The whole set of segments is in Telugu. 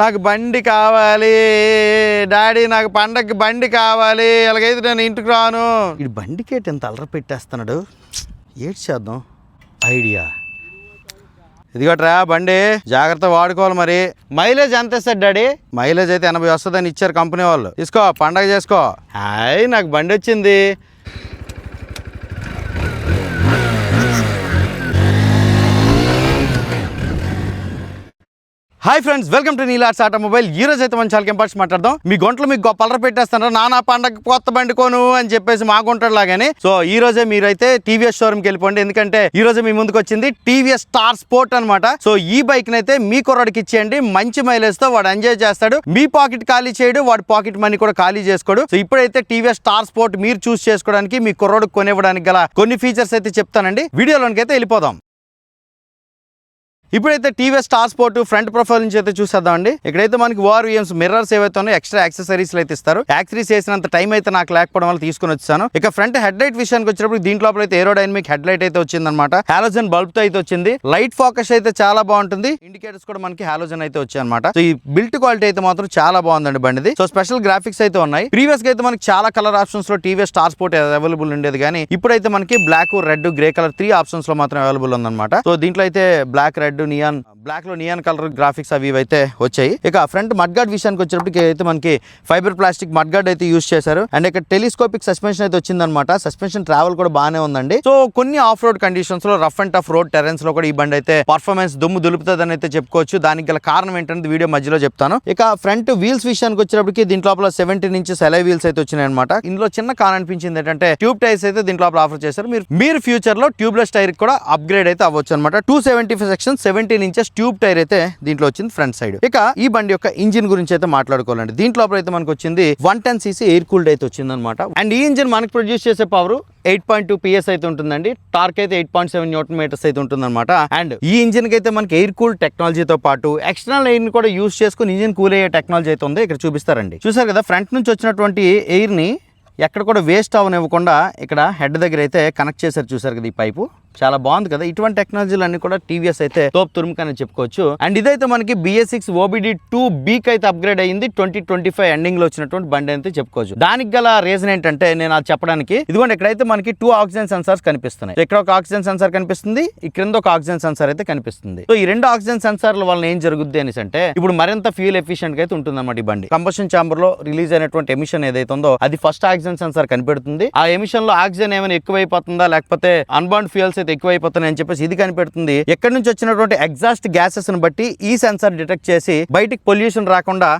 నాకు బండి కావాలి. డాడీ నాకు పండగకి బండి కావాలి. ఎలాగైతే నేను ఇంటికి రాను. ఇది బండికి ఏంటి ఎంత అలర పెట్టేస్తున్నాడు? ఏడ్ చేద్దాం? ఐడియా. ఇదిగోట్రా బండి జాగ్రత్త వాడుకోవాలి మరి. మైలేజ్ ఎంత ఇస్తాడు డాడీ? మైలేజ్ అయితే ఎనభై వస్తుందని ఇచ్చారు కంపెనీ వాళ్ళు. తీసుకో పండగ చేసుకో. హాయ్ నాకు బండి వచ్చింది. Hi friends welcome to Neelats automobile ఈ రోజు అయితే మన చాలా కెంపర్స్ మాట్లాడదాం. మీ గుంటలు మీకు గొప్పలర పెట్టేస్తున్నారు నానా పండగ కొత్త బండి కొను అని చెప్పేసి మా గుంటలు లాగానే. సో ఈ రోజే మీరైతే టీవీఎస్ షోరూమ్కి వెళ్ళిపోండి. ఎందుకంటే ఈ రోజు మీ ముందుకు వచ్చింది టీవీఎస్ స్టార్ స్పోర్ట్ అన్నమాట. సో ఈ బైక్ నైతే మీ కుర్రాడికి ఇచ్చేయండి. మంచి మైలేజ్తో వాడు ఎంజాయ్ చేస్తాడు. మీ పాకెట్ ఖాళీ చేయడు. వాడు పాకెట్ మనీ కూడా ఖాళీ చేసుకోడు. సో ఇప్పుడైతే టీవీఎస్ స్టార్ స్పోర్ట్ మీరు చూస్ చేసుకోవడానికి మీ కుర్రోడు కొనివ్వడానికి గల కొన్ని ఫీచర్స్ అయితే చెప్తానండి. వీడియోలోనికి అయితే వెళ్ళిపోదాం. ఇప్పుడైతే TVS star sport front profile నుంచి అయితే చూసేద్దామండి. ఇక్కడైతే మనకి ఓఆర్ విఎమ్స్ మిర్రర్స్ ఏవైతే ఉన్నాయో ఎక్స్ట్రా యాక్సెసరీస్ అయితే ఇస్తారు. యాక్సరీస్ చేసినంత టైం అయితే నాకు లేకపోవడం వల్ల తీసుకుని వచ్చాను. ఇక ఫ్రంట్ హెడ్ లైట్ విషయానికి వచ్చినప్పుడు దీంట్లో అయితే ఏరోడైనమిక్ హెడ్ లైట్ అయితే వచ్చిందనమాట హాలోజన్ బల్బ్తో అయితే వచ్చింది. లైట్ ఫోకస్ అయితే చాలా బాగుంటుంది. ఇండికేటర్స్ కూడా మనకి హాలోజన్ అయితే వచ్చాయనమాట సో ఈ బిల్ట్ క్వాలిటీ అయితే మాత్రం చాలా బాగుందండి బండిది. సో స్పెషల్ గ్రాఫిక్స్ అయితే ఉన్నాయి. ప్రీవియస్గా అయితే మనకి చాలా కలర్ ఆప్షన్స్లో టీవీఎస్ స్టార్ స్పోర్ట్ అవైలబుల్ ఉండేది కానీ ఇప్పుడైతే మనకి black red grey colour three ఆప్షన్స్లో మాత్రం అవైలబుల్ ఉందన్నమాట. సో దీంట్లో అయితే బ్లాక్ రెడ్ నియాన్ బ్లాక్లో నియాన్ కలర్ గ్రాఫిక్స్ అవి అయితే వచ్చాయి. ఇక ఫ్రంట్ మడ్గార్డ్ విషయానికి వచ్చేటప్పటికి అయితే మనకి ఫైబర్ ప్లాస్టిక్ మడ్గార్డ్ అయితే యూస్ చేశారు. అండ్ ఇక్కడ టెలిస్కోపిక్ సస్పెన్షన్ అయితే వచ్చిందనమాట సస్పెన్షన్ ట్రావెల్ కూడా బాగానే ఉందండి. సో కొన్ని ఆఫ్ రోడ్ కండిషన్స్లో రఫ్ అండ్ టఫ్ రోడ్ టెరెన్స్లో కూడా ఈ బండి అయితే పర్ఫార్మెన్స్ దుమ్ము దులుపుతుందని అయితే చెప్పుకోవచ్చు. దానికి గల కారణం ఏంటంటే వీడియో మధ్యలో చెప్తాను. ఇక ఫ్రంట్ వీల్స్ విషయానికి వచ్చేటప్పటికి దీంట్లో seventy seventeen inches alloy wheels అయితే వచ్చినాయి అనమాట ఇందులో చిన్న కారణం అనిపించింది ఏంటంటే ట్యూబ్ టైర్స్ అయితే దీంట్లో లోపల ఆఫర్ చేశారు. మీరు మీరు ఫ్యూచర్లో ట్యూబ్లెస్ టైర్ కూడా అప్గ్రేడ్ అయితే అవ్వచ్చు అనమాట two seventy five section seventeen inches tube tyre అయితే దీంట్లో వచ్చింది ఫ్రంట్ సైడ్ ఇక ఈ బండి యొక్క ఇంజిన్ గురించి అయితే మాట్లాడుకోవాలండి. దీంట్లో అయితే మనకు వచ్చింది one ten CC air cooled అయితే వచ్చింది అనమాట అండ్ ఈ ఇంజిన్ మనకి ప్రొడ్యూస్ చేసే power eight point two PS అయితే ఉంటుందండి. టార్క్ అయితే eight point seven newton metres అయితే ఉంటుందన్నమాట. అండ్ ఈ ఇంజిన్కి అయితే మనకి ఎయిర్ కూల్ టెక్నాలజీతో పాటు ఎక్స్టర్నల్ ఎయిర్ని కూడా యూస్ చేసుకుని ఇంజిన్ కూల్ అయ్యే టెక్నాలజీ అయితే ఉంది. ఇక్కడ చూపిస్తారండి. చూసారు కదా ఫ్రంట్ నుంచి వచ్చినటువంటి ఎయిర్ని ఎక్కడ కూడా వేస్ట్ అవనివ్వకుండా ఇక్కడ హెడ్ దగ్గర అయితే కనెక్ట్ చేశారు చూసారు కదా ఈ పైపు. చాలా బాగుంది కదా. ఇటువంటి టెక్నాలజీలు అన్ని కూడా టీవీఎస్ అయితే తోపు తురుముకని చెప్పుకోవచ్చు. అండ్ ఇదైతే మనకి బిఎస్ సిక్స్ ఓబిడి టూ బీక్ అయితే అప్గ్రేడ్ అయ్యింది. ట్వంటీ ట్వంటీ ఫైవ్ ఎండింగ్లో వచ్చినటువంటి బండి అయితే చెప్పుకోవచ్చు. దానికి గల రీజన్ ఏంటంటే నేను అది చెప్పడానికి ఇదిగోండి ఇక్కడైతే మనకి టూ ఆక్సిజన్ సెన్సార్స్ కనిపిస్తున్నాయి. ఇక్కడ ఒక ఆక్సిజన్ సెన్సార్ కనిపిస్తుంది ఈ క్రింద ఒక ఆక్సిజన్ సెన్సార్ అయితే కనిపిస్తుంది. సో ఈ రెండు ఆక్సిజన్ సెన్సార్ల వల్ల ఏం జరుగుద్ది అనేసి అంటే ఇప్పుడు మరింత ఫ్యూల్ ఎఫిషియెంట్ అయితే ఉంటుంది అన్నమాట ఈ బండి. కంబషన్ చాంబర్లో రిలీజ్ అయినటువంటి ఎమిషన్ ఏదైతే ఉందో అది ఫస్ట్ ఆక్సిజన్ సెన్సార్ కనిపెడుతుంది. ఆ ఎమిషన్లో ఆక్సిజన్ ఏమైనా ఎక్కువైపోతుందా? లేకపోతే అన్బాండ్ ఫ్యూయల్స్ అయితే ఎక్కువైపోతున్నాయి అని చెప్పేసి ఇది కనిపెడుతుంది. ఎక్కడి నుంచి వచ్చినటువంటి ఎగ్జాస్ట్ గ్యాసెస్ని బట్టి ఈ సెన్సార్ డిటెక్ట్ చేసి బయటికి పొల్యూషన్ రాకుండా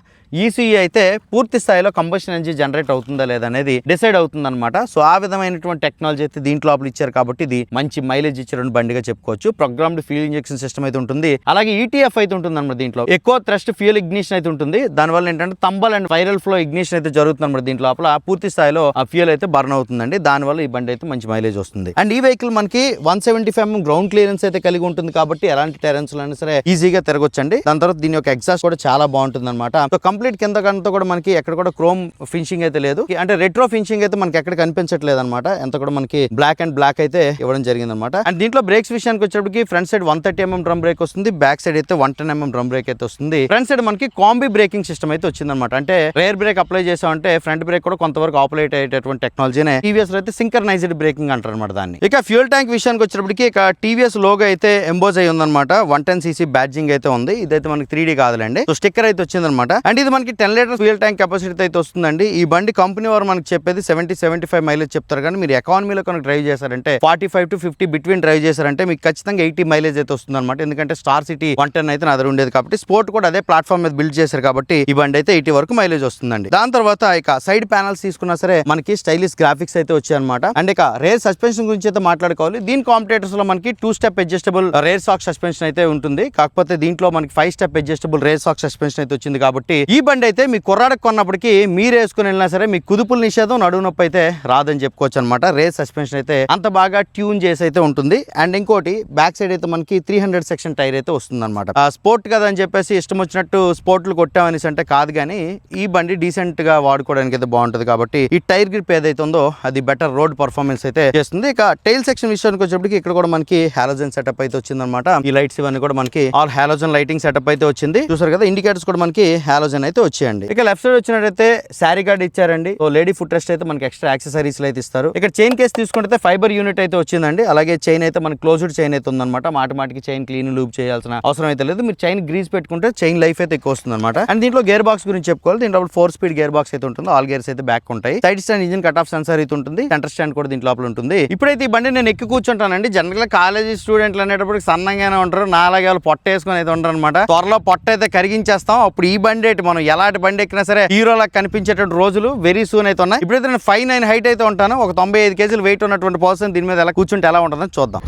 ఈసీఈ అయితే పూర్తి స్థాయిలో కంబషన్ ఎనర్జీ జనరేట్ అవుతుందా లేదా అనేది డిసైడ్ అవుతుంది అనమాట సో ఆ విధమైనటువంటి టెక్నాలజీ అయితే దీంట్లో లోపల ఇచ్చారు కాబట్టి ఇది మంచి మైలేజ్ ఇచ్చిన బండిగా చెప్పుకోవచ్చు. ప్రోగ్రామ్డ్ ఫ్యూల్ ఇంజెక్షన్ సిస్టమ్ అయితే ఉంటుంది. అలాగే ఈటీఎఫ్ అయితే ఉంటుంది అనమాట దీంట్లో. ఎక్కువ థ్రస్ట్ ఫ్యూల్ ఇగ్నిషన్ అయితే ఉంటుంది. దానివల్ల ఏంటంటే tumble and swirl flow ignition అయితే జరుగుతుంది అనమాట దీంట్లో లోపల పూర్తి స్థాయిలో ఆ ఫ్యూల్ అయితే బర్న్ అవుతుందండి. దానివల్ల ఈ బండి అయితే మంచి మైలేజ్ వస్తుంది. అండ్ ఈ వెహికల్ మనకి one seventy five ground clearance అయితే కలిగి ఉంటుంది కాబట్టి ఎలాంటి టెరెన్స్ అయినా సరే ఈజీగా తిరగొచ్చండి. దాని తర్వాత దీని యొక్క ఎగ్జాస్ట్ కూడా చాలా బాగుంటుంది అనమాట సో కంప్లీట్ కింద కంతా కూడా మనకి ఎక్కడ కూడా క్రోమ్ ఫినిషింగ్ అయితే లేదు. అంటే రెట్రో ఫినిషింగ్ అయితే మనకి ఎక్కడ కనిపించట్లేదు అనమాట ఎంత కూడా మనకి బ్లాక్ అండ్ బ్లాక్ అయితే ఇవ్వడం జరిగింది అనమాట అండ్ దీంట్లో బ్రేక్స్ విషయానికి వచ్చేటప్పటికి front side one thirty MM drum brake వస్తుంది. బ్యాక్ సైడ్ అయితే one ten MM drum brake అయితే వస్తుంది. ఫ్రంట్ సైడ్ మనకి కాంబీ బ్రేకింగ్ సిస్టమ్ అయితే వచ్చింది అనమాట అంటే రేర్ బ్రేక్ అప్లై చేసామంటే ఫ్రంట్ బ్రేక్ కూడా కొంతవరకు ఆపరేట్ అయ్యేటటువంటి టెక్నాలజీనే టీవీఎస్లో అయితే సింకర్నైజ్డ్ బ్రేకింగ్ అంటారు అనమాట దాన్ని. ఇక ఫ్యూల్ ట్యాంక్ విషయానికి వచ్చేటప్పటికి ఇక టీవీఎస్ లోగో అయితే ఎంబోజ్ అయి ఉందన్నమాట. వన్ టెన్ సీసీ బ్యాడ్జింగ్ అయితే ఉంది. ఇదైతే మనకి త్రీ డీ కాదులేండి. సో స్టిక్కర్ అయితే వచ్చిందనమాట అండ్ ఇది మనకి ten litre fuel tank capacity అయితే వస్తుందండి. ఈ బండి కంపెనీ వారు మనకి చెప్పేది సెవెంటీ సెవెంటీ ఫైవ్ మైలేజ్ చెప్తారు. కానీ మీరు ఎకానమీలో కనుక డ్రైవ్ చేశారంటే forty five to fifty between drive చేశారంటే మీకు ఖచ్చితంగా ఎయిటీ మైలేజ్ అయితే వస్తుంది అనమాట ఎందుకంటే స్టార్ సిటీ వన్ టెన్ అయితే నా ఉండేది కాబట్టి స్పోర్ట్ కూడా అదే ప్లాట్ఫామ్ మీద బిల్డ్ చేశారు కాబట్టి ఈ బండి అయితే ఎయిటీ వరకు మైలేజ్ వస్తుందండి. దాని తర్వాత ఇక సైడ్ ప్యానల్స్ తీసుకున్నా సరే మనకి స్టైలిష్ గ్రాఫిక్స్ అయితే వచ్చాయి అనమాట అండ్ ఇక రేర్ సస్పెన్షన్ గురించి అయితే మాట్లాడుకోవాలి. దీని కాంపిటేటర్స్లో మనకి two step adjustable rear shock suspension అయితే ఉంటుంది. కాకపోతే దీంట్లో మనకి five step adjustable rear shock suspension అయితే వచ్చింది కాబట్టి ఈ ఈ బండి అయితే మీ కుర్రాడకు కొన్నప్పటికీ మీరు వేసుకుని వెళ్ళినా సరే మీ కుదుపుల నిషేధం నడువు నొప్పి అయితే రాదని చెప్పుకోవచ్చు అనమాట రేస్ సస్పెన్షన్ అయితే అంత బాగా ట్యూన్ చేసి అయితే ఉంటుంది. అండ్ ఇంకోటి బ్యాక్ సైడ్ అయితే మనకి త్రీ హండ్రెడ్ సెక్షన్ టైర్ అయితే వస్తుంది అనమాట స్పోర్ట్ కదా అని చెప్పేసి ఇష్టం వచ్చినట్టు స్పోర్ట్లు కొట్టామనేసి అంటే కాదు కానీ ఈ బండి డీసెంట్గా వాడుకోవడానికి అయితే బాగుంటుంది కాబట్టి ఈ టైర్ గ్రిప్ ఏదైతే ఉందో అది బెటర్ రోడ్ పర్ఫార్మెన్స్ అయితే చేస్తుంది. ఇక టైల్ సెక్షన్ విషయానికి వచ్చేప్పటికి ఇక్కడ కూడా మనకి హాలోజన్ సెటప్ అయితే వచ్చిందనమాట ఈ లైట్స్ ఇవన్నీ కూడా మనకి ఆల్ హాలోజన్ లైటింగ్ సెటప్ అయితే వచ్చింది. చూసారు కదా ఇండికేటర్స్ కూడా మనకి హాలోజన్ అయితే వచ్చాయండి. ఇక లెఫ్ట్ సైడ్ వచ్చినట్టయితే శారీ గార్డ్ ఇచ్చారండి. సో లేడీ ఫుట్ రెస్ట్ అయితే మనకి ఎక్స్ట్రా యాక్సెసరీస్ అయితే ఇస్తారు. ఇక్కడ చైన్ కేస్ తీసుకుంటే ఫైబర్ యూనిట్ అయితే వచ్చిందండి. అలాగే చైన్ అయితే మనకి క్లోజ్డ్ చైన్ అయితే ఉందన్నమాట. మాటి మాటికి చైన్ క్లీన్ లూప్ చేయాల్సిన అవసరం అయితే లేదు. మీరు చైన్ గ్రీస్ పెట్టుకుంటే చైన్ లైఫ్ అయితే ఎక్కువ వస్తుంది అనమాట అండ్ దీంట్లో గేర్ బాక్స్ గురించి చెప్పుకోవాలి. దీంట్లో ఫోర్ స్పీడ్ గేర్ బాక్స్ అయితే ఉంటుంది. ఆల్ గేర్స్ అయితే బ్యాక్ ఉంటాయి. Side stand engine cut off sensor అయితే ఉంటుంది. సెంటర్ స్టాండ్ కూడా దీంట్లో లోపల ఉంటుంది. ఇప్పుడైతే ఈ బండి నేను ఎక్కి కూర్చుంటానండి. జనరల్గా కాలేజీ స్టూడెంట్లు అనేటప్పుడు సన్నంగానే ఉంటారు. నాలాగే వాళ్ళు పొట్ట వేసుకొని అయితే ఉంటారు అనమాట త్వరలో పొట్ట అయితే కరిగించేస్తాం. అప్పుడు ఈ బండి అయితే మనం ఎలాంటి బండి ఎక్కినా సరే హీరోలా కనిపించేటువంటి రోజులు వెరీ సూన్ అయితే ఉన్నాయి. ఇప్పుడైతే నేను ఫైవ్ నైన్ హైట్ అయితే ఉంటాను. ఒక తొంభై ఐదు కేజీలు వెయిట్ ఉన్నటువంటి పర్సన్ దీని మీద ఎలా కూర్చుంటే ఎలా ఉంటుందని చూద్దాం.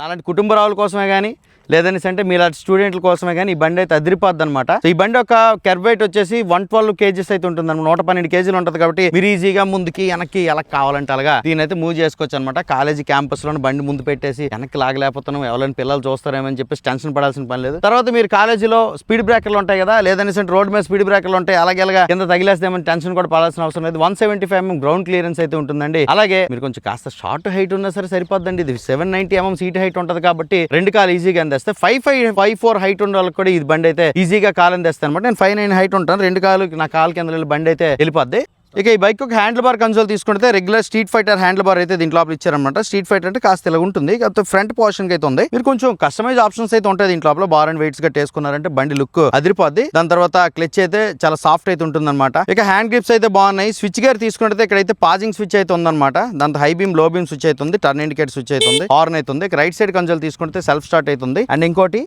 నాలాంటి కుటుంబ రావుల కోసమే కానీ లేదనేసి అంటే మీలాంటి స్టూడెంట్ల కోసమే కానీ ఈ బండి అయితే అదిరిపోద్ది అనమాట ఈ బండి ఒక కెర్బైట్ వచ్చేసి వన్ ట్వెల్వ్ కేజీస్ అయితే ఉంటుంది అనమాట నూట పన్నెండు కేజీలు ఉంటుంది కాబట్టి మీరు ఈజీగా ముందుకి వెనక్కి ఎలా కావాలంటే అలాగా దీని అయితే మూవ్ చేసుకోవచ్చు అనమాట కాలేజీ క్యాంపస్లో బండి ముందు పెట్టేసి వెనక్కి లాగలేకపోతున్నాం. ఎవరైనా పిల్లలు చూస్తారేమో అని చెప్పేసి టెన్షన్ పడాల్సిన పని లేదు. తర్వాత మీరు కాలేజీలో స్పీడ్ బ్రేకర్లు ఉంటాయి కదా లేదనేసి రోడ్ మీద స్పీడ్ బ్రేకర్లు ఉంటాయి అలాగే అలాగా కింద తగిలేస్తామని టెన్షన్ కూడా పడాల్సిన అవసరం లేదు. One seventy five mm ground clearance అయితే ఉంటుందండి. అలాగే మీరు కొంచెం కాస్త షార్ట్ హైట్ ఉన్నా సరే సరిపోద్దండి. ఇది seven ninety MM seat height ఉంటుంది కాబట్టి రెండు కాలు ఈజీగా తెస్తే five five five four height ఉన్న వాళ్ళకి కూడా ఇది బండి అయితే ఈజీగా కాలం తెస్తాను అనమాట. నేను ఫైవ్ నైన్ హైట్ ఉంటాను. రెండు కాలు నా కాలు కింద బండి అయితే వెళ్ళిపోద్ది. ఇక ఈ బైక్ ఒక హ్యాండిల్ బార్ కన్సోల్ తీసుకుంటే regular street fighter handle bar అయితే దీంట్లో ఇచ్చారనమాట స్ట్రీట్ ఫైటర్ అంటే కాస్త ఇలా ఉంటుంది. కాకపోతే ఫ్రంట్ పోర్షన్ అయితే ఉంది. మీరు కొంచెం కస్టమైజ్ ఆప్షన్స్ అయితే ఉంటాయి దీంట్లో లోపల. బార్ అండ్ వెయిట్స్గా వేసుకున్నారంటే బండి లుక్ అదిరిపోద్ది. దాని తర్వాత క్లచ్ అయితే చాలా సాఫ్ట్ అయితే ఉంటుంది అనమాట ఇక హ్యాండ్ గ్రిప్స్ అయితే బాగున్నాయి. స్విచ్ గేర్ తీసుకుంటే ఇక్కడైతే పాజింగ్ స్విచ్ అయితే ఉందన్నమాట. దాంతో హై బీమ్లో బీమ్ స్విచ్ అయితే ఉంది. టర్న్ ఇండికేట్ స్విచ్ అయితే ఉంది. హార్న్ అయితే ఉంది. రైట్ సైడ్ కన్సోల్ తీసుకుంటే సెల్ఫ్ స్టార్ట్ అవుతుంది అండ్ ఇంకోటి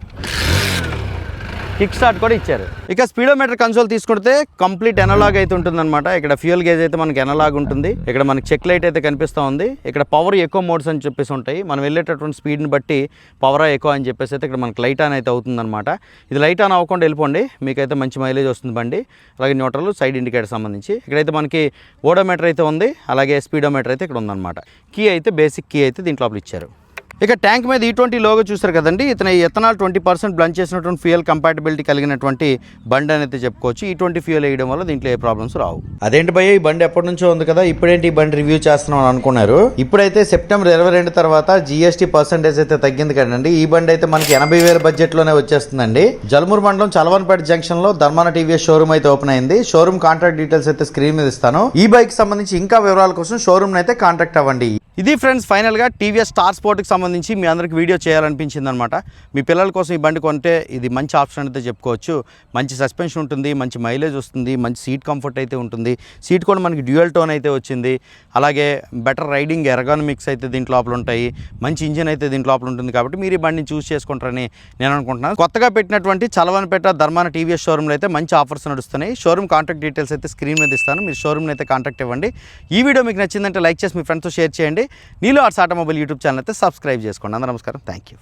కిక్ స్టార్ట్ కూడా ఇచ్చారు. ఇక స్పీడోమీటర్ కన్సోల్ తీసుకుంటే కంప్లీట్ ఎనలాగ్ అయితే ఉంటుంది అనమాట ఇక్కడ ఫ్యూయల్ గేజ్ అయితే మనకి ఎనలాగ్ ఉంటుంది. ఇక్కడ మనకి చెక్ లైట్ అయితే కనిపిస్తూ ఉంది. ఇక్కడ పవర్ ఎక్కువ మోడ్స్ అని చెప్పేసి ఉంటాయి. మనం వెళ్ళేటటువంటి స్పీడ్ని బట్టి పవర్ ఎక్కువ అని చెప్పేసి అయితే ఇక్కడ మనకి లైట్ ఆన్ అయితే అవుతుంది అనమాట ఇది లైట్ ఆన్ అవ్వకుండా వెళ్ళిపోండి. మీకైతే మంచి మైలేజ్ వస్తుంది బండి. అలాగే న్యూట్రల్ సైడ్ ఇండికేటర్ సంబంధించి. ఇక్కడైతే మనకి ఓడోమీటర్ అయితే ఉంది. అలాగే స్పీడోమీటర్ అయితే ఇక్కడ ఉందన్నమాట. కీ అయితే బేసిక్ కీ అయితే దీంట్లో ఇచ్చారు. ఇక ట్యాంక్ మీద e ఈ ట్వంటీ లోగో చూస్తారు కదండి. ఇతను ఎథనాల్ ట్వంటీ పర్సెంట్ బ్లండ్ చేసినటువంటి ఫ్యూయల్ కంపాటబిలిటీ కలిగినటువంటి బండి అని అయితే చెప్పుకోవచ్చు. E ఈ ట్వంటీ ఫ్యూయల్ వేయడం వల్ల దీంట్లో ఏ ప్రాబ్లమ్స్ రావు. అదేంటి భయ్య ఈ బండి ఎప్పటి నుంచో ఉంది కదా ఇప్పుడేంటి ఈ బండి రివ్యూ చేస్తున్నాం అని అనుకున్నారు. ఇప్పుడైతే సెప్టెంబర్ ఇరవై రెండు తర్వాత జిఎస్టీ పర్సెంటేజ్ అయితే తగ్గింది కదండి. ఈ బండి అయితే మనకి ఎనభై వేల బడ్జెట్లోనే వచ్చేస్తుందండి. జల్మూర్ మండలం చలవన్పేట జంక్షన్లో ధర్మాన టీవీఎస్ షోరూమ్ అయితే ఓపెన్ అయింది. షోరూమ్ కాంట్రాక్ట్ డీటెయిల్స్ అయితే స్క్రీన్ మీద ఇస్తాను. ఈ బైక్ సంబంధించి ఇంకా వివరాల కోసం షోరూమ్ అయితే కాంటాక్ట్ అవ్వండి. ఇది ఫ్రెండ్స్ ఫైనల్గా టీవీఎస్ స్టార్ స్పోర్ట్కి సంబంధించి మీ అందరికి వీడియో చేయాలనిపించింది అనమాట మీ పిల్లల కోసం ఈ బండి కొంటే ఇది మంచి ఆప్షన్ అయితే చెప్పుకోవచ్చు. మంచి సస్పెన్షన్ ఉంటుంది మంచి మైలేజ్ వస్తుంది మంచి సీట్ కంఫర్ట్ అయితే ఉంటుంది. సీట్ కూడా మనకి డ్యూయల్ టోన్ అయితే వచ్చింది. అలాగే బెటర్ రైడింగ్ ఎరగానమిక్స్ అయితే దీంట్లో లోపల ఉంటాయి. మంచి ఇంజిన్ అయితే దీంట్లో లోపల ఉంటుంది కాబట్టి మీరు ఈ బండిని చూస్ చేసుకుంటారని నేను అనుకుంటున్నాను. కొత్తగా పెట్టినటువంటి చలవనపేట ధర్మాన టీవీఎస్ షోరూమ్లో అయితే మంచి ఆఫర్స్ నడుస్తున్నాయి. షోరూమ్ కాంటాక్ట్ డీటెయిల్స్ అయితే స్క్రీన్ మీద ఇస్తాను. మీరు షోరూమ్ని అయితే కాంటాక్ట్ ఇవ్వండి. ఈ వీడియో మీకు నచ్చిందంటే లైక్ చేసి మీ ఫ్రెండ్స్తో షేర్ చేయండి. నీలో ఆర్ట్స్ ఆటోమొబైల్ యూట్యూబ్ ఛానల్ అయితే సబ్స్క్రైబ్ చేసుకోండి. అందరూ నమస్కారం. Thank you